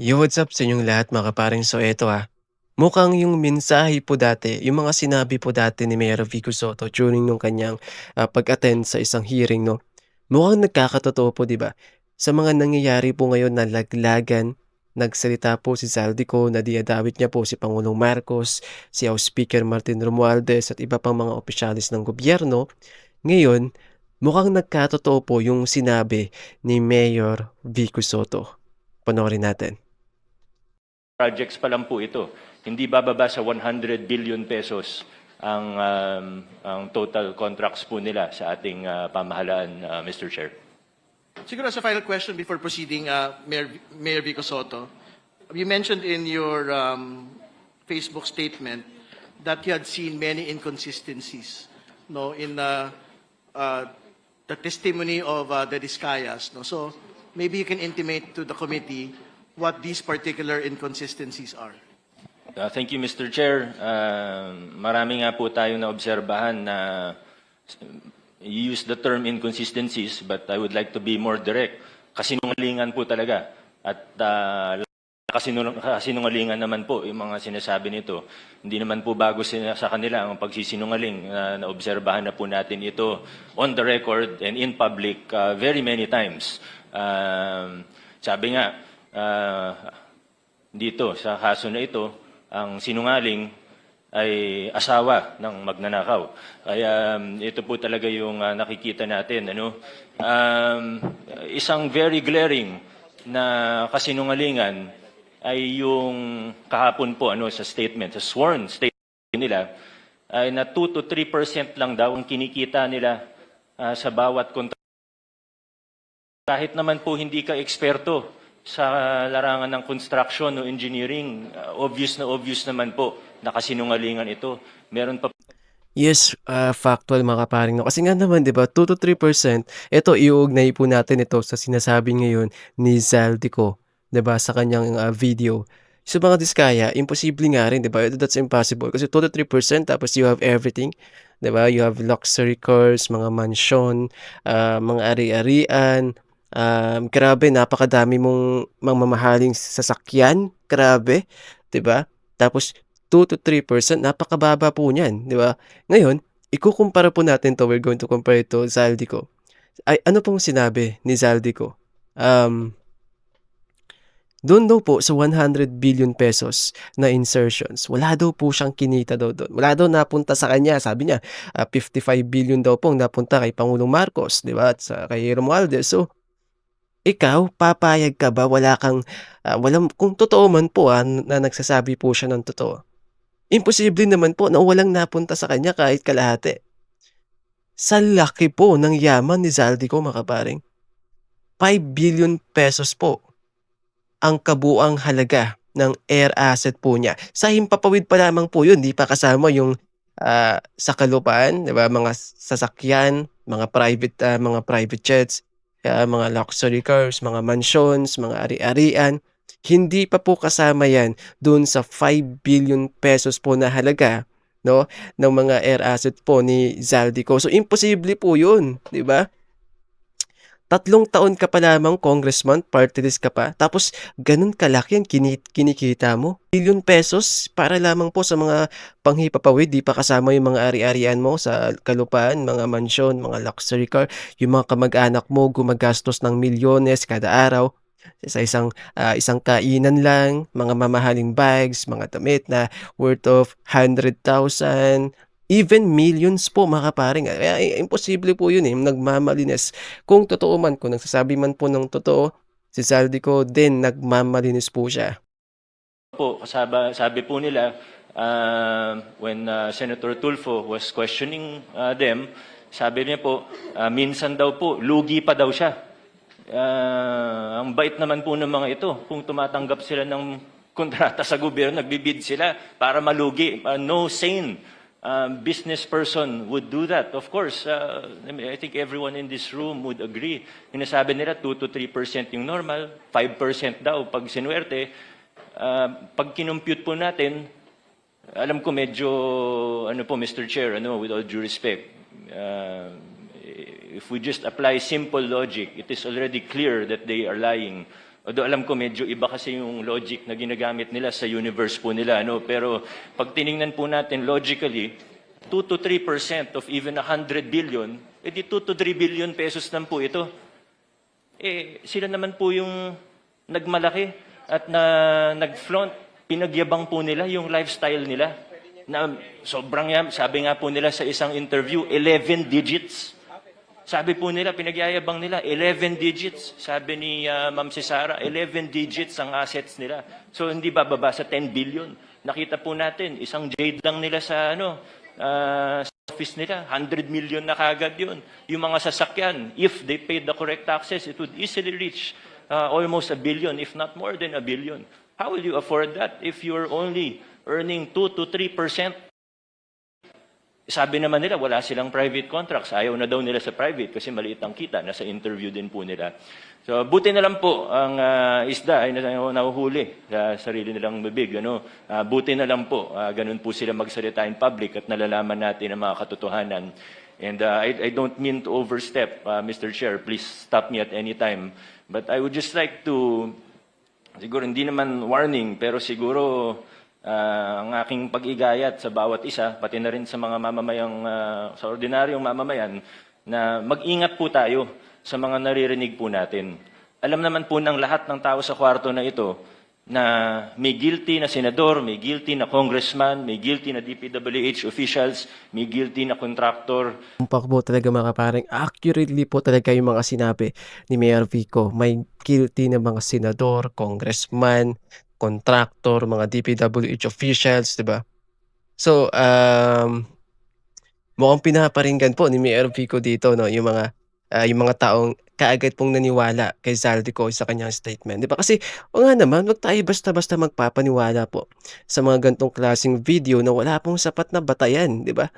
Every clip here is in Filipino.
Yo, what's up sa inyong lahat mga kaparing so eto ah. Mukhang yung mensahe po dati, yung mga sinabi po dati ni Mayor Vico Soto during nung kanyang ah, pag-attend sa isang hearing no. Mukhang nagkakatotoo po 'di ba? Sa mga nangyayari po ngayon na laglagan, nagsalita po si Zaldico na diadawit niya po si Pangulong Marcos, si House Speaker Martin Romualdez at iba pang mga opisyalis ng gobyerno. Ngayon, mukhang nagkatotoo po yung sinabi ni Mayor Vico Soto. Panoorin natin. projects pa lang po ito. Hindi bababa sa 100 billion pesos ang um, ang total contracts po nila sa ating uh, pamahalaan, uh, Mr. Chair. Siguro as a final question before proceeding, uh, Mayor, Mayor Vico Soto, you mentioned in your um, Facebook statement that you had seen many inconsistencies no, in uh, uh, the testimony of uh, the Discayas. No? So maybe you can intimate to the committee what these particular inconsistencies are. Uh, thank you, Mr. Chair. Uh, marami nga po tayo na obserbahan na you use the term inconsistencies, but I would like to be more direct. Kasinungalingan po talaga. At uh, kasinung- kasinungalingan naman po yung mga sinasabi nito. Hindi naman po bago sa kanila ang pagsisinungaling. Uh, naobserbahan na po natin ito on the record and in public uh, very many times. Um, sabi nga, uh, dito sa kaso na ito, ang sinungaling ay asawa ng magnanakaw. Kaya um, ito po talaga yung uh, nakikita natin. Ano? Um, isang very glaring na kasinungalingan ay yung kahapon po ano, sa statement, sa sworn statement nila, ay na 2 to 3% lang daw ang kinikita nila uh, sa bawat kontrata. Kahit naman po hindi ka eksperto sa larangan ng construction o engineering, uh, obvious na obvious naman po na kasinungalingan ito. Meron pa Yes, ah, factual mga kaparing. Kasi nga naman 'di ba 2 to 3%, eto iuugnay po natin ito sa sinasabi ngayon ni Zaldico, 'di ba, sa kanyang, ah, video. Sa mga diskaya, imposible nga rin 'di ba, that's impossible kasi 2 to 3% tapos you have everything, 'di ba? You have luxury cars, mga mansyon, ah, mga ari-arian, um, grabe napakadami mong mamahaling sasakyan, grabe, 'di ba? Tapos 2 to 3% napakababa po niyan, 'di ba? Ngayon, ikukumpara po natin 'to, we're going to compare to Zaldico. Ay ano pong sinabi ni Zaldico? Um, do'n daw po sa 100 billion pesos na insertions, wala daw po siyang kinita daw do'n. Wala daw napunta sa kanya, sabi niya, ah, 55 billion daw pong napunta kay Pangulong Marcos, 'di ba, at sa kay Romualdez. So, ikaw papayag ka ba wala kang, ah, walang kung totoo man po, ah, na nagsasabi po siya ng totoo, imposible naman po na walang napunta sa kanya kahit kalahati. Sa laki po ng yaman ni Zaldico mga kaparing. 5 billion pesos po ang kabuuang halaga ng air asset po niya. Sa himpapawid pa lamang po yun, di pa kasama yung ah, sa kalupaan, di ba, mga sasakyan, mga private ah, mga private jets, ah, mga luxury cars, mga mansions, mga ari-arian. Hindi pa po kasama yan doon sa 5 billion pesos po na halaga no ng mga air asset po ni Zaldico. So imposible po 'yun, 'di ba? Tatlong taon ka pa lamang congressman, party list ka pa, tapos ganun kalaki ang kini kinikita mo. Billion pesos para lamang po sa mga panghipapawid, di pa kasama yung mga ari-arian mo sa kalupaan, mga mansyon, mga luxury car, yung mga kamag-anak mo gumagastos ng milyones kada araw. Sa isang ah, isang kainan lang, mga mamahaling bags, mga damit na worth of 100,000, even millions po mga kaparing. Imposible po yun eh, nagmamalinis. Kung totoo man, kung nagsasabi man po ng totoo, si Zaldico din nagmamalinis po siya. po, sabi, sabi po nila, uh, when uh, Senator Tulfo was questioning uh, them, sabi niya po, uh, minsan daw po, lugi pa daw siya. Uh, ang bait naman po ng mga ito, kung tumatanggap sila ng kontrata sa gobyerno, nagbibid sila para malugi. Uh, no sane uh, business person would do that. Of course, uh, I think everyone in this room would agree. Hinasabi nila 2 to 3% yung normal, 5% daw pag sinuwerte. Uh, pag kinumpute po natin, alam ko medyo, ano po, Mr. Chair, ano, with all due respect, uh, if we just apply simple logic, it is already clear that they are lying Although alam ko medyo iba kasi yung logic na ginagamit nila sa universe po nila. Ano? Pero pag tiningnan po natin logically, 2 to 3% of even 100 billion, edi 2 to 3 billion pesos lang po ito. Eh, sila naman po yung nagmalaki at na nag-flaunt, pinagyabang po nila yung lifestyle nila. Na sobrang sabi nga po nila sa isang interview, 11 digits. Sabi po nila, pinagyayabang nila, 11 digits. Sabi ni ah, Ma'am Cesara, 11 digits ang assets nila. So hindi bababa sa 10 billion. Nakita po natin, isang jade lang nila sa ano, sa office nila, 100 million na kagad yun. Yung mga sasakyan, if they paid the correct taxes, it would easily reach uh, almost a billion, if not more than a billion. How will you afford that if you're only earning 2 to 3 percent sabi naman nila, wala silang private contracts. Ayaw na daw nila sa private kasi maliit ang kita. Nasa interview din po nila. So, buti na lang po ang ah, isda ay na- nahuhuli sa sarili nilang bibig. Ano? Ah, buti na lang po. ah, ganun po sila magsalita in public at nalalaman natin ang mga katotohanan. And ah, I, I don't mean to overstep, ah, Mr. Chair. Please stop me at any time. But I would just like to Siguro hindi naman warning, pero siguro ah, ang aking pag-igayat sa bawat isa, pati na rin sa mga mamamayang, ah, sa ordinaryong mamamayan, na mag-ingat po tayo sa mga naririnig po natin. Alam naman po ng lahat ng tao sa kwarto na ito na may guilty na senador, may guilty na congressman, may guilty na DPWH officials, may guilty na contractor, Tumpak po talaga mga kaparing, accurately po talaga yung mga sinabi ni Mayor Vico. May guilty na mga senador, congressman, contractor, mga DPWH officials, di ba? So, um, mukhang pinaparinggan po ni Mayor Vico dito, no, yung mga ah, yung mga taong kaagad pong naniwala kay Zaldico sa kanyang statement. Di ba? Kasi, o nga naman, wag tayo basta-basta magpapaniwala po sa mga gantong klaseng video na wala pong sapat na batayan, di ba?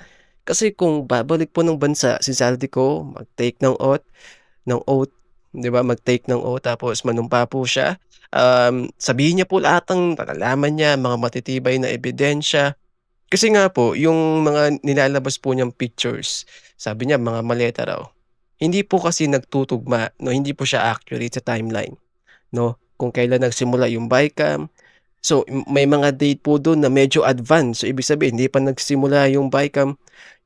Kasi kung babalik po ng bansa si Zaldico, mag-take ng oath, ng oath, 'di ba? Mag-take ng oath tapos manumpa po siya. Um, sabihin niya po lahat ng nalalaman niya, mga matitibay na ebidensya. Kasi nga po, yung mga nilalabas po niyang pictures, sabi niya mga maleta raw. Hindi po kasi nagtutugma, no? Hindi po siya accurate sa timeline, no? Kung kailan nagsimula yung bycam. So, may mga date po doon na medyo advance. So, ibig sabihin, hindi pa nagsimula yung bycam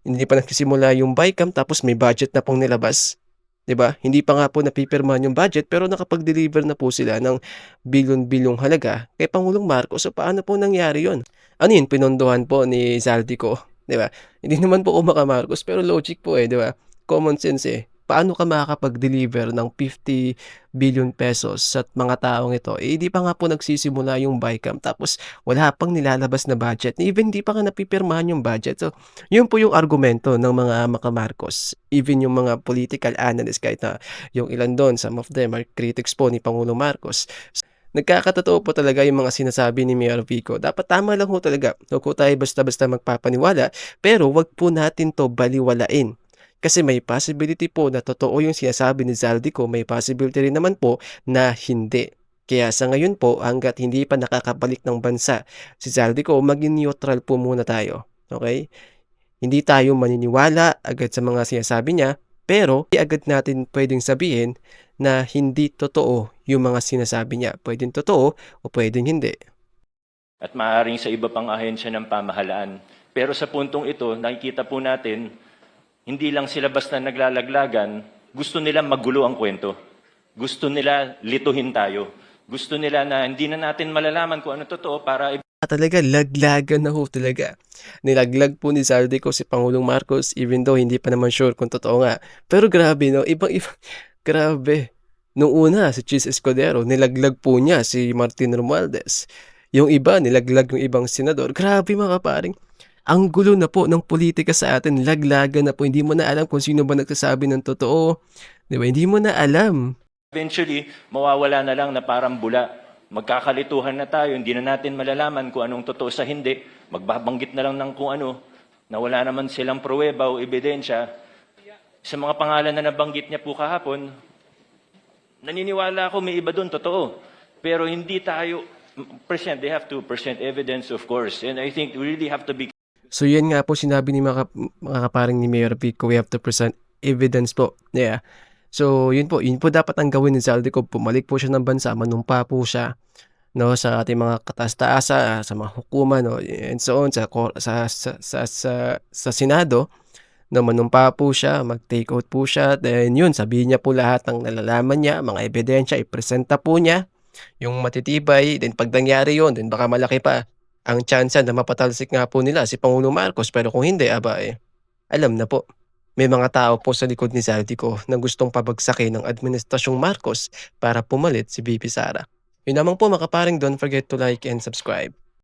hindi pa nagsisimula yung bycam tapos may budget na pong nilabas. 'Di ba? Hindi pa nga po napipirmahan yung budget pero nakapag-deliver na po sila ng bilyon-bilyong halaga kay Pangulong Marcos. So paano po nangyari 'yon? Ano yun? Pinondohan po ni Zaldico, 'di ba? Hindi naman po umaka Marcos pero logic po eh, 'di ba? Common sense eh. Paano ka makakapag-deliver ng 50 billion pesos sa mga taong ito? Eh, di pa nga po nagsisimula yung bycam tapos wala pang nilalabas na budget. Even di pa nga napipirmahan yung budget. So, yun po yung argumento ng mga Maka Marcos. Even yung mga political analysts, kahit na yung ilan doon, some of them are critics po ni Pangulong Marcos. Nagkakatotoo po talaga yung mga sinasabi ni Mayor Vico. Dapat tama lang ho talaga. Huwag po tayo basta-basta magpapaniwala, pero wag po natin to baliwalain. Kasi may possibility po na totoo yung sinasabi ni Zaldico, may possibility rin naman po na hindi. Kaya sa ngayon po, hanggat hindi pa nakakabalik ng bansa si Zaldico, maging neutral po muna tayo. Okay? Hindi tayo maniniwala agad sa mga sinasabi niya, pero agad natin pwedeng sabihin na hindi totoo yung mga sinasabi niya. Pwedeng totoo o pwedeng hindi. at maaaring sa iba pang ahensya ng pamahalaan. Pero sa puntong ito, nakikita po natin, hindi lang sila basta naglalaglagan, gusto nila magulo ang kwento. Gusto nila lituhin tayo. Gusto nila na hindi na natin malalaman kung ano totoo para Ah, talaga, laglagan na ho talaga. Nilaglag po ni Zaldico si Pangulong Marcos even though hindi pa naman sure kung totoo nga. Pero grabe no, ibang iba, grabe. Nung una, si Chis Escudero, nilaglag po niya si Martin Romualdez. Yung iba, nilaglag yung ibang senador. Grabe mga paring. Ang gulo na po ng politika sa atin, laglagan na po. Hindi mo na alam kung sino ba nagsasabi ng totoo. Di ba? Hindi mo na alam. eventually mawawala na lang na parang bula. Magkakalituhan na tayo, hindi na natin malalaman kung anong totoo sa hindi. Magbabanggit na lang ng kung ano, na wala naman silang pruweba o ebidensya. Sa mga pangalan na nabanggit niya po kahapon, naniniwala ako may iba doon, totoo. Pero hindi tayo, present, they have to present evidence of course. And I think we really have to be So yan nga po sinabi ni mga, mga kaparing ni Mayor Vico, we have to present evidence po. Yeah. So, yun po, yun po dapat ang gawin ni Zaldico, bumalik po siya ng bansa, manumpa po siya 'no, sa ating mga kataas-taasan, sa mga hukuman 'no, and so on, sa sa sa sa sa sa Senado na manumpa po siya, mag-take oath po siya, then yun sabihin niya po lahat ng nalalaman niya, mga ebidensya, ipresenta po niya, yung matitibay, then 'pag nangyari yun, then baka malaki pa ang tyansa na mapatalsik nga po nila si Pangulong Marcos, pero kung hindi, aba, eh, alam na po. May mga tao po sa likod ni Zaldico na gustong pabagsakin ang administrasyong Marcos para pumalit si VP Sara. Yun lamang po mga kaparing, don't forget to like and subscribe.